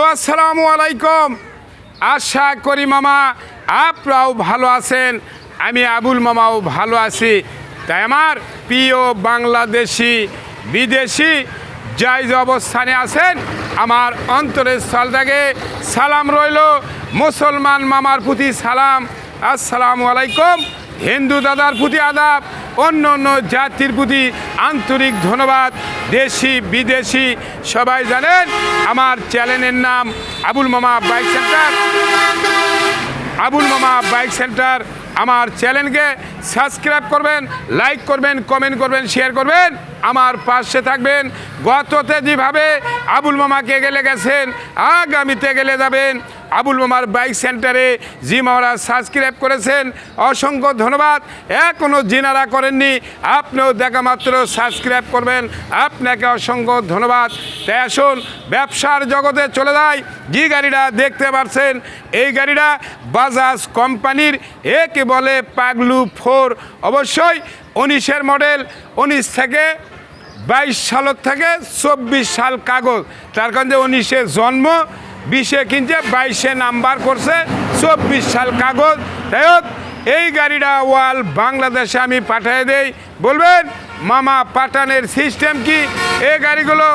Hello, আসসালামু আলাইকুম। আশা করি মামা আপনারাও ভালো আছেন, আমি আবুল মামাও ভালো আছি। তাই আমার প্রিয় বাংলাদেশি, বিদেশি যাই যে অবস্থানে আছেন, আমার অন্তরের স্থল থেকে সালাম রইল। মুসলমান মামার প্রতি সালাম। আসসালামু আলাইকুম। হিন্দু দাদার প্রতি আদাব। অন্য অন্য জাতির প্রতি আন্তরিক ধন্যবাদ, দেশি, বিদেশি, সবাই জানেন আমার চ্যানেলের নাম আবুল মামা বাইক সেন্টার। আবুল মামা বাইক সেন্টার, আমার চ্যানেলকে সাবস্ক্রাইব করবেন, লাইক করবেন, কমেন্ট করবেন, শেয়ার করবেন। আমার পাশে থাকবেন, গততে যেভাবে আবুল মামাকে গেলে গেছেন, আগামীতে গেলে যাবেন। আবুল মামার বাইক সেন্টারে জি মামারা সাবস্ক্রাইব করেছেন। অসংখ্য ধন্যবাদ। এখনও জিনারা করেননি। আপনিও দেখা মাত্র সাবস্ক্রাইব করবেন। আপনাকে অসংখ্য ধন্যবাদ। তাই আসুন, ব্যবসার জগতে চলে যায় যে গাড়িটা দেখতে পাচ্ছেন এই গাড়িটা বাজাজ কোম্পানির, একে বলে পাগলু ফোর। অবশ্যই উনিশের মডেল, উনিশ থেকে বাইশ সালের থেকে চব্বিশ সাল কাগজ। তার কারণে উনিশে জন্ম বিশে কিনছে, বাইশে নাম্বার করছে, চব্বিশ সাল কাগজ। হোক, এই গাড়িটা ওয়াল বাংলাদেশে আমি পাঠিয়ে দেই। বলবেন, মামা পাঠানের সিস্টেম কি? এই গাড়িগুলো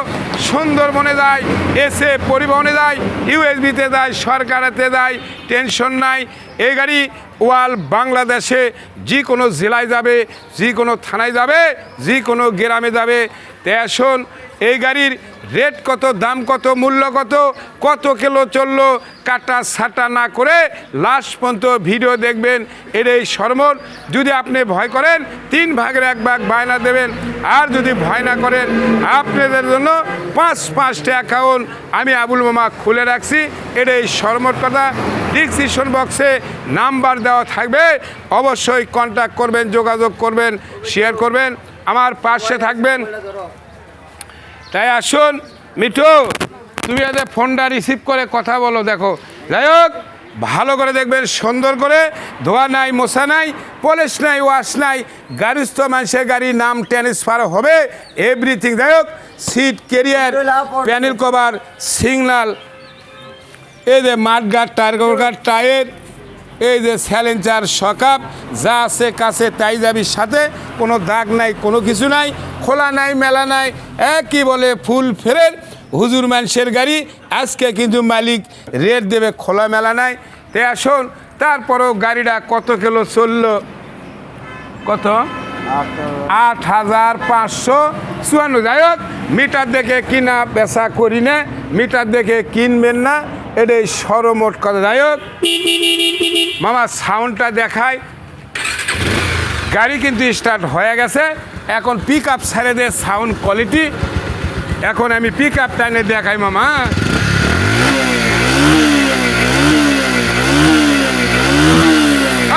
সুন্দরবনে যায়, এসে পরিবহনে যায়, ইউএসবিতে যায়, সরকারেতে যায়, টেনশন নাই। এই গাড়ি ওয়াল বাংলাদেশে যে কোনো জেলায় যাবে যে কোনো থানায় যাবে যে কোনো গ্রামে যাবে। তাই আসুন, এই গাড়ির রেট কত, দাম কত, মূল্য কত কত কিলো চলল, কাটা সাটা না করে লাস্ট পর্যন্ত ভিডিও দেখবেন। এর এই সরমর যদি আপনি ভয় করেন, তিন ভাগের এক ভাগ বায়না দেবেন। আর যদি ভয় না করেন, আপনাদের জন্য পাঁচ পাঁচটা অ্যাকাউন্ট আমি আবুল মামা খুলে রাখছি। এর এই সরমর কথা। ডিসক্রিপশন বক্সে নাম্বার দেওয়া থাকবে। অবশ্যই কন্ট্যাক্ট করবেন, যোগাযোগ করবেন শেয়ার করবেন। আমার পাশে থাকবেন। তাই আসুন, মিঠু, তুমি এদের ফোনটা রিসিভ করে কথা বলো, দেখো। যাই হোক, ভালো করে দেখবেন, সুন্দর করে। ধোয়া নাই মশা নাই পলিশ নাই ওয়াশ নাই গাড়িস্থ মানুষের গাড়ি নাম ট্রান্সফার হবে এভরিথিং যাই হোক seat carrier panel cover signal এই যে মাঠগাট টায়ার গার্ড টায়ার এই যে স্যালেঞ্চার সকাপ, যা আছে কাছে তাই যাবির সাথে, কোনো দাগ নাই, কোনো কিছু নাই, খোলা নাই, মেলা নাই, একই বলে ফুল ফেরের হুজুর মানুষের গাড়ি, আজকে কিন্তু মালিক রেট দেবে, খোলা মেলা নাই। তে আসুন, তারপরেও গাড়িটা কত কিলো চলল? কত? আট হাজার পাঁচশো চুয়ান্ন। যাই হোক, মিটার দেখে কিনা বেচা করি না, মিটার দেখে কিনবেন না। এটাই সরমোট কথা। যাই হোক, মামা সাউন্ডটা দেখায়। গাড়ি কিন্তু স্টার্ট হয়ে গেছে। এখন পিক আপ ছেড়ে দিয়ে সাউন্ড কোয়ালিটি এখন আমি পিক আপ টাইনে দেখাই, মামা।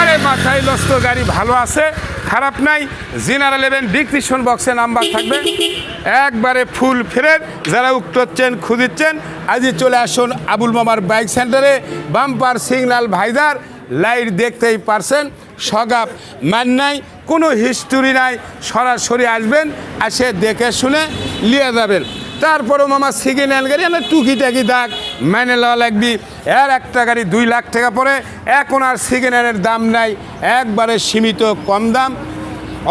আরে মাথায় লস্ত, গাড়ি ভালো আছে, খারাপ নাই। জিনার ইলেভেন ডিসক্রিপশন বক্সে নাম্বার থাকবে। একবারে ফুল ফেরের যারা উক্ত হচ্ছেন খুঁজিচ্ছেন আজই চলে আসুন আবুল মামার বাইক সেন্টারে। বাম্পার সিগন্যাল ভাইজার, লাইট দেখতেই পারছেন সগাপ মান নাই, কোনো হিস্টোরি নাই, সরাসরি আসবেন, আসে দেখে শুনে নিয়ে যাবেন। তারপরেও মামা সিগন্যাল গাড়ি না টুকিটাকি দাগ, মেনে লওয়া লাগবি। এর একটা গাড়ি দুই লাখ টাকা পরে, এখন আর সিগন্যালের দাম নাই, একবারে সীমিত কম দাম।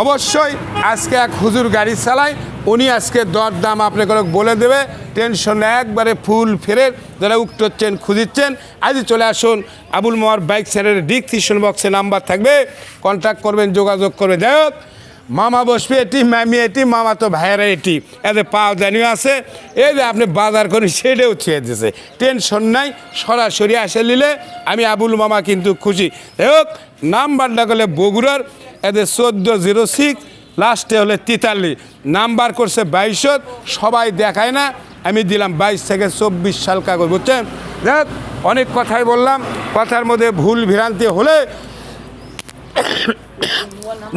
অবশ্যই আজকে এক হুজুর গাড়ি চালায় উনি আজকে দর দাম আপনাকে বলে দেবে। টেনশন একবারে ফুল ফেরের যারা উক্ত হচ্ছেন, খুঁজিচ্ছেন। আজই চলে আসুন আবুল মোয়ার বাইক সেন্টারের ডিসক্রিপশন বক্সে নাম্বার থাকবে। কন্ট্যাক্ট করবেন, যোগাযোগ করবে যাই হোক, মামা বসবে এটি ম্যামি এটি, মামা তো ভাইয়েরা এটি। এদের পাও দানিও আছে। এই যে আপনি বাজার করে সেটাও ছেড়ে দিয়েছে টেনশন নাই, সরাসরি আসে নিলে আমি আবুল মামা কিন্তু খুশি। যাই হোক, নাম্বারটা করলে বগুড়ার এদের চোদ্দ জিরো সিক্স লাস্টে হলে তেতাল্লিশ। নাম্বার করছে বাইশত, সবাই দেখায় না। আমি দিলাম বাইশ থেকে চব্বিশ সাল কাগজ, বুঝছেন? দেখ, অনেক কথাই বললাম, কথার মধ্যে ভুল ভ্রান্তি হলে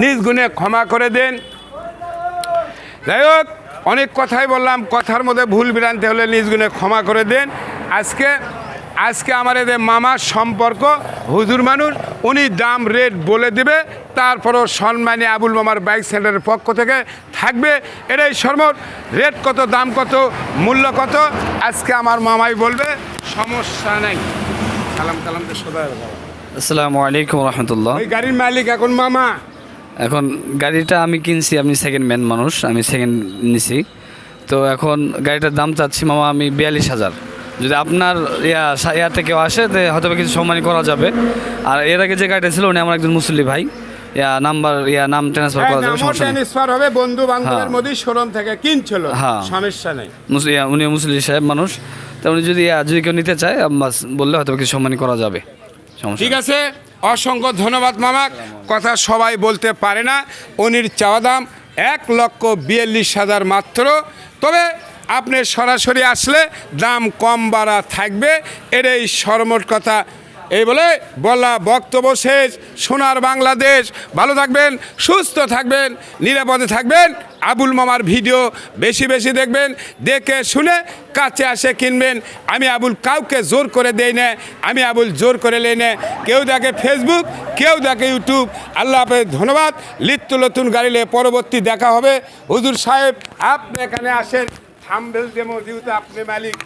নিজ গুণে ক্ষমা করে দেন। যাই হোক, অনেক কথাই বললাম, কথার মধ্যে ভুল ভ্রান্তি হলে নিজ গুণে ক্ষমা করে দেন। আজকে আজকে আমার এদের মামার সম্পর্ক, হুজুর মানুষ, উনি দাম রেট বলে দেবে তারপরও সম্মানী আবুল মামার বাইক সেন্টারের পক্ষ থেকে থাকবে এটাই সর্বত রেট কত দাম কত মূল্য কত? আজকে আমার মামাই বলবে সমস্যা নেই। সালাম কালাম তো সদা আসসালামু আলাইকুম রহমতুল্লাহ। ওই গাড়ির মালিক এখন মামা। এখন গাড়িটা আমি কিনছি আমি সেকেন্ড ম্যান মানুষ আমি সেকেন্ড নিছি। তো এখন গাড়িটার দাম চাচ্ছি মামা আমি বিয়াল্লিশ হাজার। যদি আপনার ইয়া ইয়াতে কেউ আসে তো হয়তো কিছু সম্মানী করা যাবে। আর এর আগে যে গাড়িটা ছিল উনি আমার একজন মুসল্লি ভাই। ইয়া নাম্বার ইয়া নাম ট্রান্সফার করা যাবে সমস্যা নেই। ট্রান্সফার হবে বন্ধু বান্ধবের হ্যাঁ। মধ্যে শোরুম থেকে কিনছিল হ্যাঁ। সমস্যা নেই। মুস- উনি মুসল্লি সাহেব মানুষ তো উনি যদি যদি কেউ নিতে চায় বাস বললে হয়তো বা কিছু সম্মানী করা যাবে। সমস্যা ঠিক আছে অসংখ্য ধন্যবাদ মামা কথা সবাই বলতে পারে না উনির চাওয়া দাম এক লক্ষ বিয়াল্লিশ হাজার মাত্র তবে আপনি সরাসরি আসলে দাম কম বাড়া থাকবে এটাই সরমোট কথা। এই বলে বলা বক্তব্য শেষ। সোনার বাংলাদেশ। ভালো থাকবেন, সুস্থ থাকবেন, নিরাপদে থাকবেন। আবুল মামার ভিডিও বেশি বেশি দেখবেন, দেখে শুনে কাছে আসে কিনবেন। আমি আবুল কাউকে জোর করে দেই না, আমি আবুল জোর করে লেই না। কেউ দেখে ফেসবুক কেউ দেখে ইউটিউব আল্লাহ হাফেজ, ধন্যবাদ। লিত্য নতুন গাড়িলে পরবর্তী দেখা হবে। হুজুর সাহেব, আপনি এখানে আসেন। থামবেল যে মজুদ আপনি মালিক